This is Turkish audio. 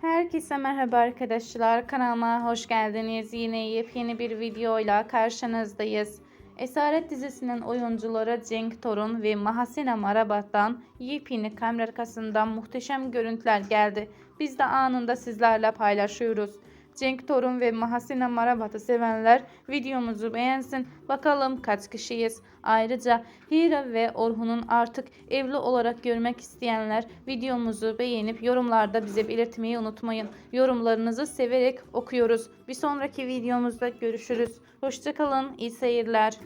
Herkese merhaba arkadaşlar. Kanalıma hoş geldiniz. Yine yepyeni bir videoyla karşınızdayız. Esaret dizisinin oyuncuları Cenk Torun ve Mahasina Marabat'tan yepyeni kamera arkasından muhteşem görüntüler geldi. Biz de anında sizlerle paylaşıyoruz. Cenk Torun ve Mahasina Marabat'ı sevenler videomuzu beğensin. Bakalım kaç kişiyiz. Ayrıca Hira ve Orhun'un artık evli olarak görmek isteyenler videomuzu beğenip yorumlarda bize belirtmeyi unutmayın. Yorumlarınızı severek okuyoruz. Bir sonraki videomuzda görüşürüz. Hoşçakalın, iyi seyirler.